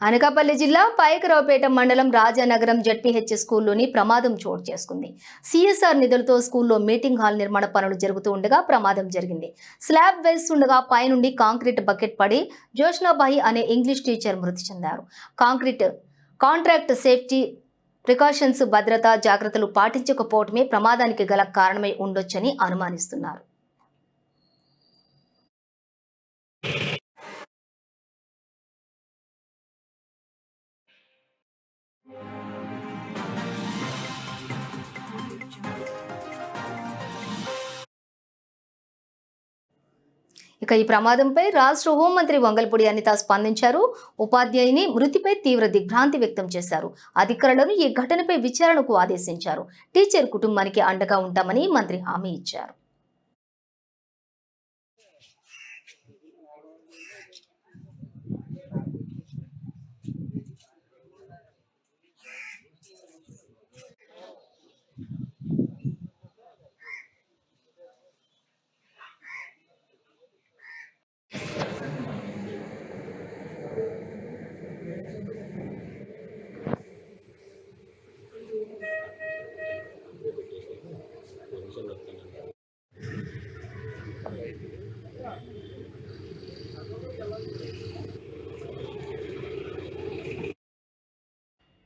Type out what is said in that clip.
అనకాపల్లి జిల్లా పైకరావుపేట మండలం రాజానగరం జడ్పీహెచ్ స్కూల్లోని ప్రమాదం చోటు చేసుకుంది. సిఎస్ఆర్ నిధులతో స్కూల్లో మీటింగ్ హాల్ నిర్మాణ పనులు జరుగుతూ ఉండగా ప్రమాదం జరిగింది. స్లాబ్ వేస్తుండగా పైనుండి కాంక్రీట్ బకెట్ పడి జోష్నాబాయి అనే ఇంగ్లీష్ టీచర్ మృతి చెందారు. కాంక్రీట్ కాంట్రాక్ట్ సేఫ్టీ ప్రికాషన్స్ భద్రతా జాగ్రత్తలు పాటించకపోవటమే ప్రమాదానికి గల కారణమై ఉండొచ్చని అనుమానిస్తున్నారు. ఇక ఈ ప్రమాదంపై రాష్ట్ర హోంమంత్రి వంగల్పూడి అనిత స్పందించారు. ఉపాధ్యాయుని మృతిపై తీవ్ర దిగ్భ్రాంతి వ్యక్తం చేశారు. అధికారులను ఈ ఘటనపై విచారణకు ఆదేశించారు. టీచర్ కుటుంబానికి అండగా ఉంటామని మంత్రి హామీ ఇచ్చారు. చెల్లుతున్నాను